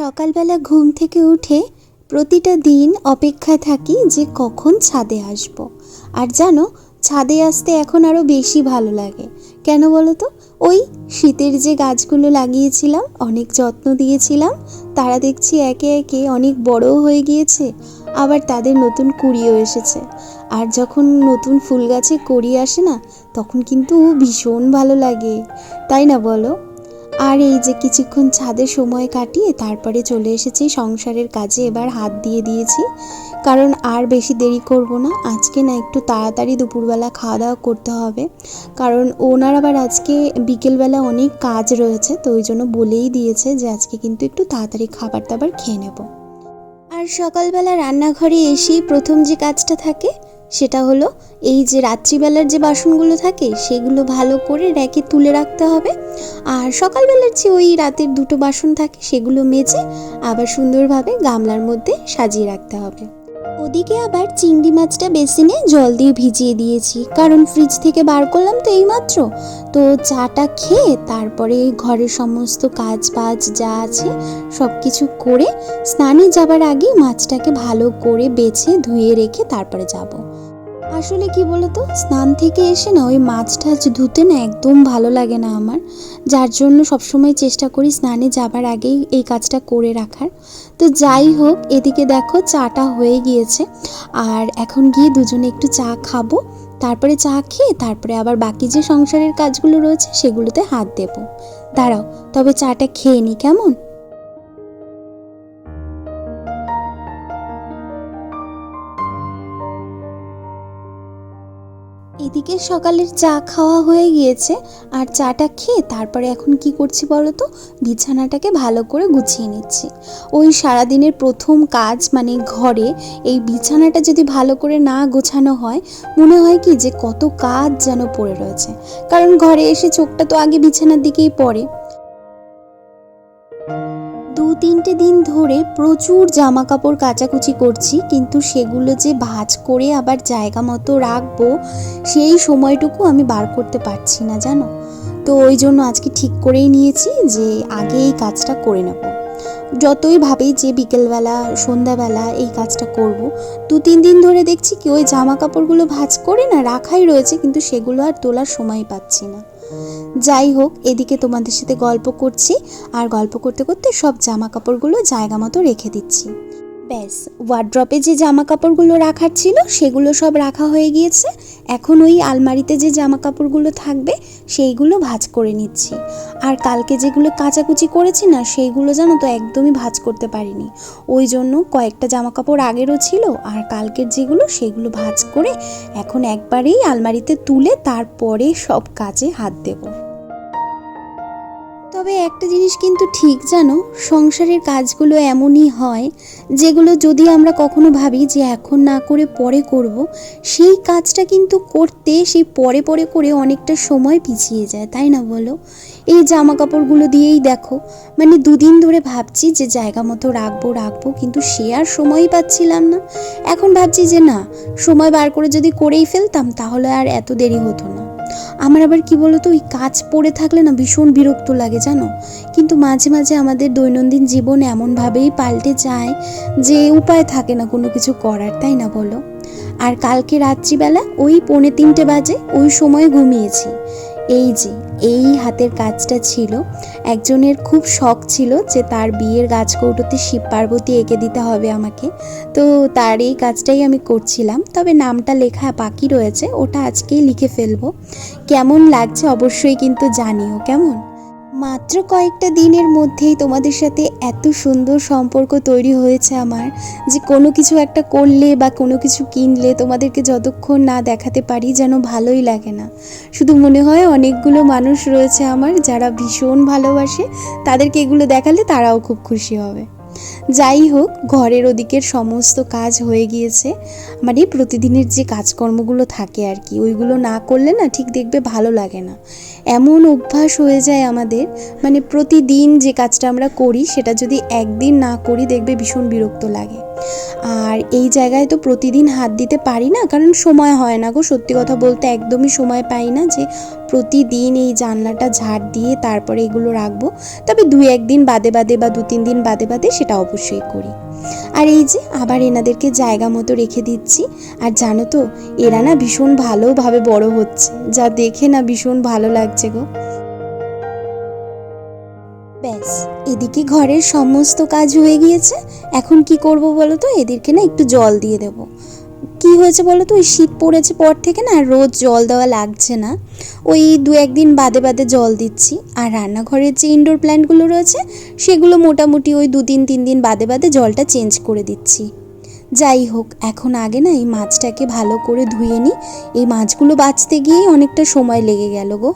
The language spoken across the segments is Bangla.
সকালবেলা ঘুম থেকে উঠে প্রতিটা দিন অপেক্ষায় থাকি যে কখন ছাদে আসব। আর জানো, ছাদে আসতে এখন আরও বেশি ভালো লাগে। কেন বলো তো? ওই শীতের যে গাছগুলো লাগিয়েছিলাম, অনেক যত্ন দিয়েছিলাম, তারা দেখছি একে একে অনেক বড়ও হয়ে গিয়েছে, আবার তাদের নতুন কুড়িও এসেছে। আর যখন নতুন ফুল গাছে কড়ি আসে না, তখন কিন্তু ভীষণ ভালো লাগে। তাই না বলো? আর এই যে কিছুক্ষণ ছাদে সময় কাটিয়ে তারপরে চলে এসেছি সংসারের কাজে, এবার হাত দিয়ে দিয়েছি। কারণ আর বেশি দেরি করব না, আজকে না একটু তাড়াতাড়ি দুপুরবেলা খাওয়া দাওয়া করতে হবে। কারণ ওনার আবার আজকে বিকেলবেলা অনেক কাজ রয়েছে, তো ওই জন্য বলেই দিয়েছে যে আজকে কিন্তু একটু তাড়াতাড়ি খাবার দাবার খেয়ে নেব। আর সকালবেলা রান্নাঘরে এসেই প্রথম যে কাজটা থাকে সেটা হলো এই যে রাত্রিবেলার যে বাসনগুলো থাকে, সেগুলো ভালো করে র্যাকে তুলে রাখতে হবে। আর সকালবেলার যে ওই রাতের দুটো বাসন থাকে, সেগুলো মেজে আবার সুন্দরভাবে গামলার মধ্যে সাজিয়ে রাখতে হবে। ওদিকে আবার চিংড়ি মাছটা বেসিনে জল দিয়ে ভিজিয়ে দিয়েছি। কারণ ফ্রিজ থেকে বার করলাম তো এইমাত্র। তো চাটা খেয়ে তারপরে ঘরের সমস্ত কাজ বাজ যা আছে সব কিছু করে স্নানে যাবার আগে মাছটাকে ভালো করে বেছে ধুয়ে রেখে তারপরে যাব। আসলে কি বলতো? স্নান থেকে এসে না ওই মাছ টাছ ধুতে না একদম ভালো লাগে না আমার। যার জন্য সবসময় চেষ্টা করি স্নানে যাবার আগেই এই কাজটা করে রাখার। তো যাই হোক, এদিকে দেখো চাটা হয়ে গিয়েছে। আর এখন গিয়ে দুজনে একটু চা খাব। তারপরে চা খেয়ে তারপরে আবার বাকি যে সংসারের কাজগুলো রয়েছে সেগুলোতে হাত দেব। দাঁড়াও, তবে চাটা খেয়ে নি কেমন? এদিকে সকালের চা খাওয়া হয়ে গিয়েছে আর চাটা খেয়ে তারপরে এখন কি করছি বলো তো? বিছানাটাকে ভালো করে গুছিয়ে নিচ্ছি। ওই সারাদিনের প্রথম কাজ মানে ঘরে এই বিছানাটা যদি ভালো করে না গোছানো হয়, মনে হয় কি যে কত কাজ যেন পড়ে রয়েছে। কারণ ঘরে এসে চোখটা তো আগে বিছানার দিকেই পড়ে। তিনটে দিন ধরে প্রচুর জামা কাপড় কাচাকুচি করছি, কিন্তু সেগুলো যে ভাঁজ করে আবার জায়গা মতো রাখব, সেই সময়টুকু আমি বার করতে পারছি না, জানো? তো ওই জন্য আজকে ঠিক করেই নিয়েছি যে আগে এই কাজটা করে নেব। যতই ভাবি যে বিকেলবেলা, সন্ধ্যাবেলা এই কাজটা করব, দু তিন দিন ধরে দেখছি কি ওই জামা কাপড়গুলো ভাঁজ করে না রাখাই রয়েছে, কিন্তু সেগুলো আর তোলার সময় পাচ্ছি না। যাই হোক, এদিকে তোমাদের সাথে গল্প করছি, আর গল্প করতে করতে সব জামা কাপড়গুলো জায়গা মতো রেখে দিচ্ছি। ব্যাস ওয়ার্ড্রপে যে জামা কাপড়গুলো রাখার ছিল, সেগুলো সব রাখা হয়ে গিয়েছে। এখন ওই আলমারিতে যে জামা কাপড়গুলো থাকবে, সেইগুলো ভাজ করে নিচ্ছি। আর কালকে যেগুলো কাচাকুচি করেছি না, সেইগুলো জানো তো একদমই ভাজ করতে পারিনি। ওই জন্য কয়েকটা জামা কাপড় আগেরও ছিল, আর কালকের যেগুলো, সেগুলো ভাজ করে এখন একবারেই আলমারিতে তুলে তারপরে সব কাজে হাত দেবো। তবে একটা জিনিস কিন্তু ঠিক, জানো? সংসারের কাজগুলো এমনই হয়, যেগুলো যদি আমরা কখনো ভাবি যে এখন না করে পরে করব, সেই কাজটা কিন্তু করতে, সেই পরে পরে করে অনেকটা সময় পিছিয়ে যায়, তাই না বলো? এই জামা কাপড়গুলো দিয়েই দেখো মানে দুদিন ধরে ভাবছি যে জায়গা মতো রাখব রাখব, কিন্তু সে আর সময়ই পাচ্ছিলাম না। এখন ভাবছি যে না, সময় বার করে যদি করেই ফেলতাম, তাহলে আর এত দেরি হতো না। আমার আবার কি বলতো, ওই কাজ পড়ে থাকলে না ভীষণ বিরক্ত লাগে, জানো? কিন্তু মাঝে মাঝে আমাদের দৈনন্দিন জীবন এমনভাবেই পাল্টে যায় যে উপায় থাকে না কোনো কিছু করার, তাই না বলো? আর কালকে রাত্রিবেলা ওই পৌনে তিনটে বাজে ওই সময় ঘুমিয়েছি। এই যে, এই হাতের কাজটা ছিল। একজনের খুব শখ ছিল যে তার বিয়ের গাছ কৌটোতে শিব পার্বতী এঁকে দিতে হবে আমাকে। তো তার এই কাজটাই আমি করছিলাম। তবে নামটা লেখা বাকি রয়েছে, ওটা আজকেই লিখে ফেলব। কেমন লাগছে অবশ্যই কিন্তু জানিও, কেমন? মাত্র কয়েকটা দিনের মধ্যেই তোমাদের সাথে এত সুন্দর সম্পর্ক তৈরি হয়েছে আমার, যে কোনো কিছু একটা করলে বা কোনো কিছু কিনলে তোমাদেরকে যতক্ষণ না দেখাতে পারি যেন ভালোই লাগে না। শুধু মনে হয় অনেকগুলো মানুষ রয়েছে আমার যারা ভীষণ ভালোবাসে, তাদেরকে এগুলো দেখালে তারাও খুব খুশি হবে। যাই হোক, ঘরের ওদিকের সমস্ত কাজ হয়ে গিয়েছে। মানে প্রতিদিনের যে কাজকর্মগুলো থাকে আর কি, ওইগুলো না করলে না ঠিক দেখবে ভালো লাগে না। এমন অভ্যাস হয়ে যায় আমাদের মানে প্রতিদিন যে কাজটা আমরা করি, সেটা যদি একদিন না করি, দেখবে ভীষণ বিরক্ত লাগে। আর এই জায়গায় তো প্রতিদিন হাত দিতে পারি না, কারণ সময় হয় না গো। সত্যি কথা বলতে একদমই সময় পাই না যে প্রতিদিন এই জানলাটা ঝাড় দিয়ে তারপরে এগুলো রাখব। তবে দু একদিন বাদে বাদে বা দু তিন দিন বাদে বাদে সেটা অবশ্যই করি। আর এই যে আবার এনাদেরকে জায়গা মতো রেখে দিচ্ছি। আর জানো তো, এরা না ভীষণ ভালোভাবে বড় হচ্ছে। যা দেখে না ভীষণ ভালো লাগছে গো। এদিকে ঘরের সমস্ত কাজ হয়ে গিয়েছে। এখন কি করব বলো তো এদেরকে না একটু জল দিয়ে দেব। কি হয়েছে বলো তো ওই শীত পড়েছে পর থেকে না রোজ জল দেওয়া লাগছে না। ওই দু একদিন বাদে বাদে জল দিচ্ছি। আর রান্নাঘরের যে ইনডোর প্ল্যান্টগুলো রয়েছে, সেগুলো মোটামুটি ওই দু দিন তিন দিন বাদে বাদে জলটা চেঞ্জ করে দিচ্ছি। যাই হোক, এখন আগে না এই মাছটাকে ভালো করে ধুয়ে নিই। এই মাছগুলো বাঁচতে গিয়েই অনেকটা সময় লেগে গেল গো।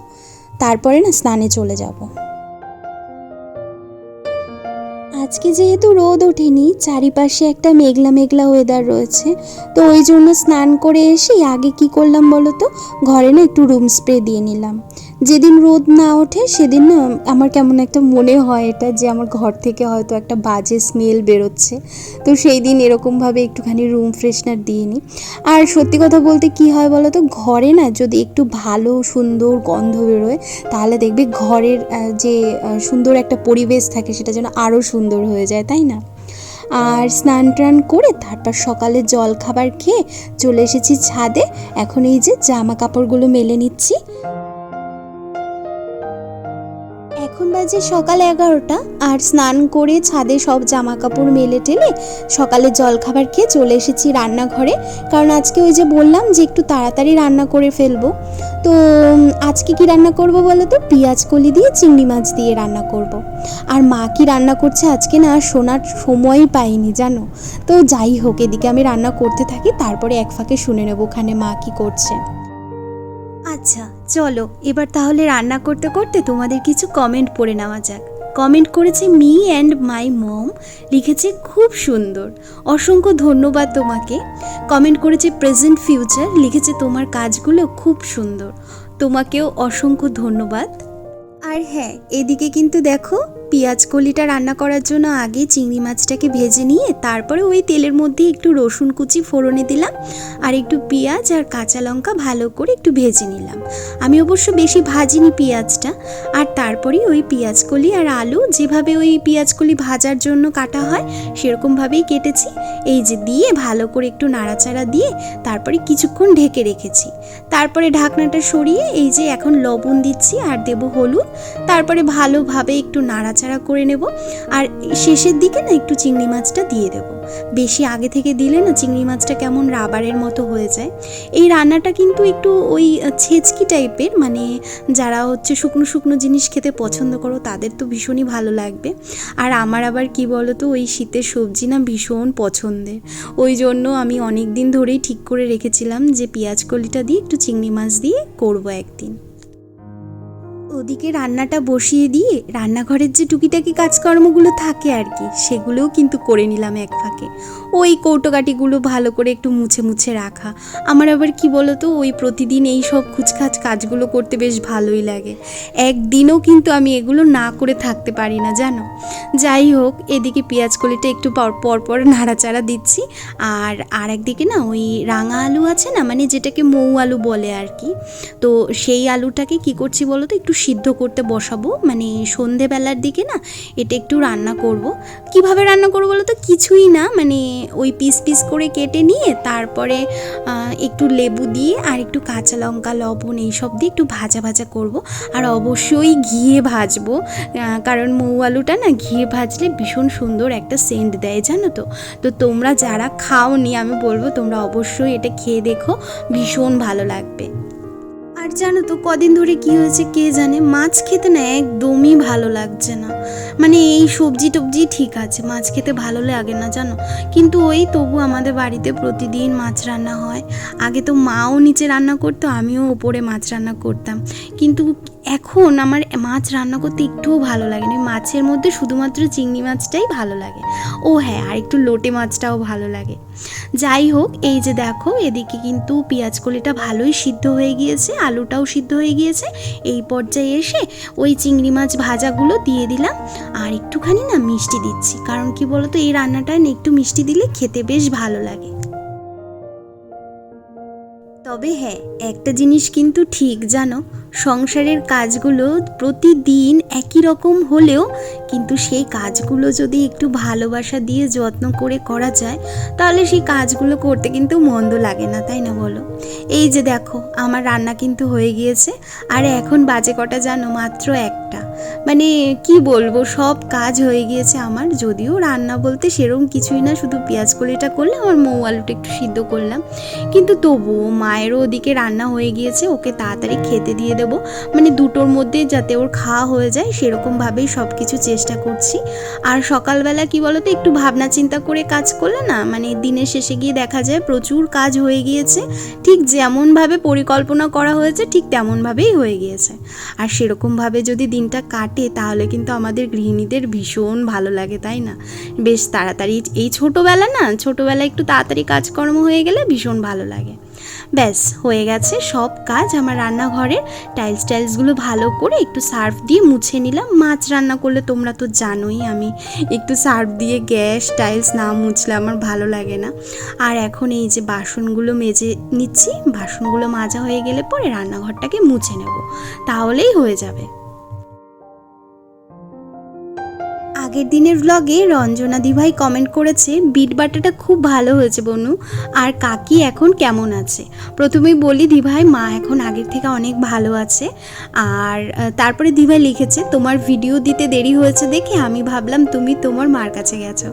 তারপরে না স্নানে চলে যাব। আজকে যেহেতু রোদ ওঠেনি, চারিপাশে একটা মেঘলা মেঘলা ওয়েদার রয়েছে, তো ওই জন্য স্নান করে এসে আগে কি করলাম বলো তো? ঘরে না একটু রুম স্প্রে দিয়ে নিলাম। যেদিন রোদ না ওঠে, সেদিন না আমার কেমন একটা মনে হয় এটা যে আমার ঘর থেকে হয়তো একটা বাজে স্মেল বেরোচ্ছে। তো সেই দিন এরকমভাবে একটুখানি রুম ফ্রেশনার দিয়ে নিই। আর সত্যি কথা বলতে কি হয় বলো তো ঘরে না যদি একটু ভালো, সুন্দর গন্ধ বেরোয়, তাহলে দেখবে ঘরের যে সুন্দর একটা পরিবেশ থাকে, সেটা যেন আরও সুন্দর হয়ে যায়, তাই না? আর স্নান টান করে তারপর সকালে জল খাবার খেয়ে চলে এসেছি ছাদে। এখন এই যে জামা কাপড়গুলো মেলে নিচ্ছি। বাজে সকাল এগারোটা, আর স্নান করে ছাদে সব জামা কাপড় মেলে টেলে সকালে জল খাবার খেয়ে চলে এসেছি রান্নাঘরে। কারণ আজকে ওই যে বললাম যে একটু তাড়াতাড়ি রান্না করে ফেলব। তো আজকে কি রান্না করব বলো তো? পেঁয়াজ কলি দিয়ে, চিংড়ি মাছ দিয়ে রান্না করব। আর মা কি রান্না করছে আজকে না শোনার সময়ই পাইনি, জানো? তো যাই হোক, এদিকে আমি রান্না করতে থাকি, তারপরে এক ফাঁকে শুনে নেব ওখানে মা কি করছে। আচ্ছা চলো, এবার তাহলে রান্না করতে করতে তোমাদের কিছু কমেন্ট পড়ে নেওয়া যাক। কমেন্ট করেছে মি অ্যান্ড মাই মম লিখেছে খুব সুন্দর। অসংখ্য ধন্যবাদ তোমাকে। কমেন্ট করেছে প্রেজেন্ট ফিউচার লিখেছে তোমার কাজগুলো খুব সুন্দর। তোমাকেও অসংখ্য ধন্যবাদ। আর হ্যাঁ এদিকে কিন্তু দেখো পেঁয়াজ কলিটা রান্না করার জন্য আগে চিংড়ি মাছটাকে ভেজে নিয়ে তারপরে ওই তেলের মধ্যে একটু রসুন কুচি ফোড়নে দিলাম আর একটু পেঁয়াজ আর কাঁচা লঙ্কা ভালো করে একটু ভেজে নিলাম। আমি অবশ্য বেশি ভাজিনি পেঁয়াজটা আর তারপরে ওই পেঁয়াজ কলি আর আলু যেভাবে ওই পেঁয়াজ কলি ভাজার জন্য কাটা হয় সেরকমভাবেই কেটেছি। এই যে দিয়ে ভালো করে একটু নাড়াচাড়া দিয়ে তারপরে কিছুক্ষণ ঢেকে রেখেছি। তারপরে ঢাকনাটা সরিয়ে এই যে এখন লবণ দিচ্ছি আর দেব হলুদ। তারপরে ভালোভাবে একটু নাড়াচাড়া করে নেব। আর শেষের দিকে না একটু চিংড়ি মাছটা দিয়ে দেব। বেশি আগে থেকে দিলে না চিংড়ি মাছটা কেমন রাবারের মতো হয়ে যায়। এই রান্নাটা কিন্তু একটু ওই ছেচকি টাইপের মানে যারা হচ্ছে শুকনো শুকনো জিনিস খেতে পছন্দ করো তাদের তো ভীষণই ভালো লাগবে। আর আমার আবার কি বলো তো ওই শীতের সবজি না ভীষণ পছন্দের। ওই জন্য আমি অনেক দিন ধরেই ঠিক করে রেখেছিলাম যে পেঁয়াজ কলিটা দিয়ে একটু চিংড়ি মাছ দিয়ে করব একদিন। ওদিকে রান্নাটা বসিয়ে দিয়ে রান্নাঘরের যে টুকিটাকি কাজকর্মগুলো থাকে আর কি, সেগুলোও কিন্তু করে নিলাম এক ফাঁকে। ওই কৌটোকাটিগুলো ভালো করে একটু মুছে মুছে রাখা। আমার আবার কি বলতো, ওই প্রতিদিন এই সব খুচখাচ কাজগুলো করতে বেশ ভালোই লাগে। একদিনও কিন্তু আমি এগুলো না করে থাকতে পারি না, জানো? যাই হোক, এদিকে পেঁয়াজ কলিটা একটু পর পর নাড়াচাড়া দিচ্ছি। আর আর একদিকে না, ওই রাঙা আলু আছে না মানে যেটাকে মৌ আলু বলে আর কি, তো সেই আলুটাকে কি করছি বলো তো একটু সিদ্ধ করতে বসাবো। মানে সন্ধেবেলার দিকে না, এটা একটু রান্না করব। কীভাবে রান্না করব বলো তো কিছুই না মানে ওই পিস পিস করে কেটে নিয়ে তারপরে একটু লেবু দিয়ে আর একটু কাঁচা লঙ্কা, লবণ এইসব দিয়ে একটু ভাজা ভাজা করব। আর অবশ্যই ঘিয়ে ভাজবো কারণ মৌ আলুটা না ঘিয়ে ভাজলে ভীষণ সুন্দর একটা সেন্ট দেয়, জানো তো? তো তোমরা যারা খাওনি, আমি বলব তোমরা অবশ্যই এটা খেয়ে দেখো, ভীষণ ভালো লাগবে। আর জানো তো কদিন ধরে কি হয়েছে কে জানে? মাছ খেতে না একদমই ভালো লাগছে না। মানে এই সবজি টবজি ঠিক আছে, মাছ খেতে ভালো লাগে না জানো? কিন্তু ওই তবু আমাদের বাড়িতে প্রতিদিন মাছ রান্না হয়। আগে তো মাও নিচে রান্না করতো, আমিও ওপরে মাছ রান্না করতাম। কিন্তু এখন আমার মাছ রান্না করতে একটুও ভালো লাগে না মাছের মধ্যে শুধুমাত্র চিংড়ি মাছটাই ভালো লাগে। ও হ্যাঁ আর একটু লোটে মাছটাও ভালো লাগে। যাই হোক, এই যে দেখো, এদিকে কিন্তু পেঁয়াজ কলিটা ভালোই সিদ্ধ হয়ে গিয়েছে আলুটাও সিদ্ধ হয়ে গিয়েছে। এই পর্যায়ে এসে ওই চিংড়ি মাছ ভাজাগুলো দিয়ে দিলাম। আর একটুখানি না মিষ্টি দিচ্ছি। কারণ কি বলতো, এই রান্নাটা না একটু মিষ্টি দিলে খেতে বেশ ভালো লাগে। তবে হ্যাঁ একটা জিনিস কিন্তু ঠিক, জানো? সংসারের কাজগুলো প্রতিদিন একই রকম হলেও কিন্তু সেই কাজগুলো যদি একটু ভালোবাসা দিয়ে যত্ন করে করা যায়, তাহলে সেই কাজগুলো করতে কিন্তু মন্দ লাগে না, তাই না বলো? এই যে দেখো, আমার রান্না কিন্তু হয়ে গিয়েছে, আর এখন বাজে কটা জানো? মাত্র একটা। মানে কি বলব, সব কাজ হয়ে গিয়েছে আমার, যদিও রান্না বলতে সেরকম কিছুই না, শুধু পেঁয়াজ কলিটা করলে আমার মৌ আলুটা একটু সিদ্ধ করলাম। কিন্তু তবুও মায়েরও ওদিকে রান্না হয়ে গিয়েছে, ওকে তাড়াতাড়ি খেতে দিয়ে দেবো মানে দুটোর মধ্যে যাতে ওর খাওয়া হয়ে যায়, সেরকমভাবেই সব কিছু চেষ্টা করছি। আর সকালবেলা কি বলতো, একটু ভাবনা চিন্তা করে কাজ করলে না মানে দিনের শেষে গিয়ে দেখা যায় প্রচুর কাজ হয়ে গিয়েছে। ঠিক যেমনভাবে পরিকল্পনা করা হয়েছে, ঠিক তেমনভাবেই হয়ে গিয়েছে। আর সেরকমভাবে যদি দিনটা কাটে, তাহলে কিন্তু আমাদের গৃহিণীদের ভীষণ ভালো লাগে, তাই না? বেশ তাড়াতাড়ি এই ছোটোবেলা না, ছোটোবেলা একটু তাড়াতাড়ি কাজকর্ম হয়ে গেলে ভীষণ ভালো লাগে। ব্যাস, হয়ে গেছে সব কাজ আমার রান্নাঘরের। টাইলস টাইলসগুলো ভালো করে একটু সার্ফ দিয়ে মুছে নিলাম। মাছ রান্না করলে তোমরা তো জানোই, আমি একটু সার্ফ দিয়ে গ্যাস টাইলস না মুছলে আমার ভালো লাগে না। আর এখন এই যে বাসনগুলো মেজে নিচ্ছি, বাসনগুলো মাজা হয়ে গেলে পরে রান্নাঘরটাকে মুছে নেব। তাহলেই হয়ে যাবে। আগের দিনের ব্লগে রঞ্জনা দিভাই কমেন্ট করেছে, বিট বাটাটা খুব ভালো হয়েছে বনু, আর কাকি এখন কেমন আছে? প্রথমেই বলি, দিভাই, মা এখন আগের থেকে অনেক ভালো আছে। আর তারপরে দিভাই লিখেছে, তোমার ভিডিও দিতে দেরি হয়েছে দেখে আমি ভাবলাম তুমি তোমার মার কাছে গেছো।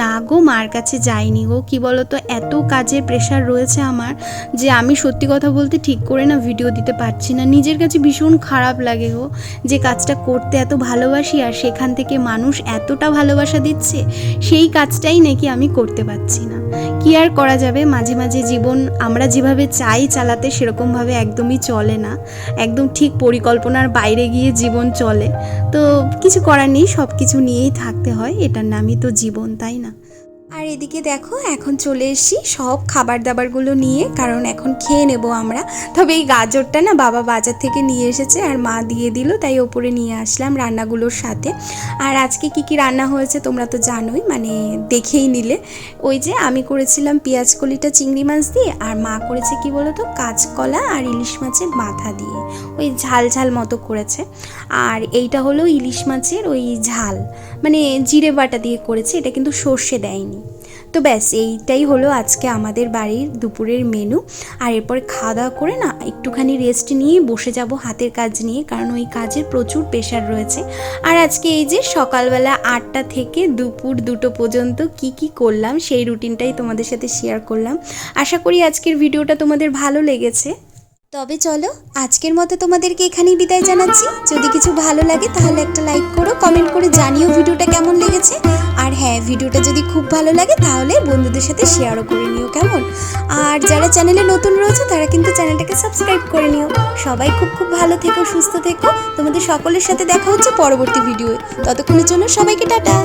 না গো, মার কাছে যাইনি গো। কি বলো তো এত কাজের প্রেশার রয়েছে আমার যে আমি সত্যি কথা বলতে ঠিক করে না ভিডিও দিতে পারছি না। নিজের কাছে ভীষণ খারাপ লাগে গো যে কাজটা করতে এত ভালোবাসি আর সেখান থেকে মানুষ এতটা ভালোবাসা দিচ্ছে, সেই কাজটাই নাকি আমি করতে পারছি না। কি আর করা যাবে? মাঝে মাঝে জীবন আমরা যেভাবে চাই চালাতে সেরকমভাবে একদমই চলে না। একদম ঠিক পরিকল্পনার বাইরে গিয়ে জীবন চলে। তো কিছু করার নেই সব কিছু নিয়েই থাকতে হয়, এটার নামই তো জীবন, তাই না? আর এদিকে দেখো, এখন চলে এসেছি সব খাবার দাবারগুলো নিয়ে, কারণ এখন খেয়ে নেব আমরা। তবে এই গাজরটা না বাবা বাজার থেকে নিয়ে এসেছে আর মা দিয়ে দিল, তাই ওপরে নিয়ে আসলাম রান্নাগুলোর সাথে। আর আজকে কি কি রান্না হয়েছে তোমরা তো জানোই মানে দেখেই নিলে। ওই যে আমি করেছিলাম পেঁয়াজ কলিটা চিংড়ি মাছ দিয়ে, আর মা করেছে কি বলো তো, কাঁচকলা আর ইলিশ মাছের মাথা দিয়ে। ওই ঝাল ঝাল মতো করেছে। আর এইটা হলো ইলিশ মাছের ওই ঝাল মানে জিরে বাটা দিয়ে করেছে, এটা কিন্তু সর্ষে দেয়নি। তো ব্যাস, এইটাই হলো আজকে আমাদের বাড়ির দুপুরের মেনু আর এরপর খাওয়া দাওয়া করে না, একটুখানি রেস্ট নিয়ে বসে যাব হাতের কাজ নিয়ে, কারণ ওই কাজের প্রচুর প্রেশার রয়েছে। আর আজকে এই যে সকালবেলা আটটা থেকে দুপুর দুটো পর্যন্ত কি কি করলাম, সেই রুটিনটাই তোমাদের সাথে শেয়ার করলাম। আশা করি আজকের ভিডিওটা তোমাদের ভালো লেগেছে। তবে চলো, আজকের মতো তোমাদেরকে এখানেই বিদায় জানাচ্ছি। যদি কিছু ভালো লাগে তাহলে একটা লাইক করো কমেন্ট করে জানিও ভিডিওটা কেমন লেগেছে। আর হ্যাঁ ভিডিওটা যদি খুব ভালো লাগে তাহলে বন্ধুদের সাথে শেয়ারও করে নিও কেমন? আর যারা চ্যানেলে নতুন রয়েছে তারা কিন্তু চ্যানেলটাকে সাবস্ক্রাইব করে নিও। সবাই খুব খুব ভালো থেকো, সুস্থ থেকো। তোমাদের সকলের সাথে দেখা হচ্ছে পরবর্তী ভিডিও ততক্ষণের জন্য সবাইকে টাটা।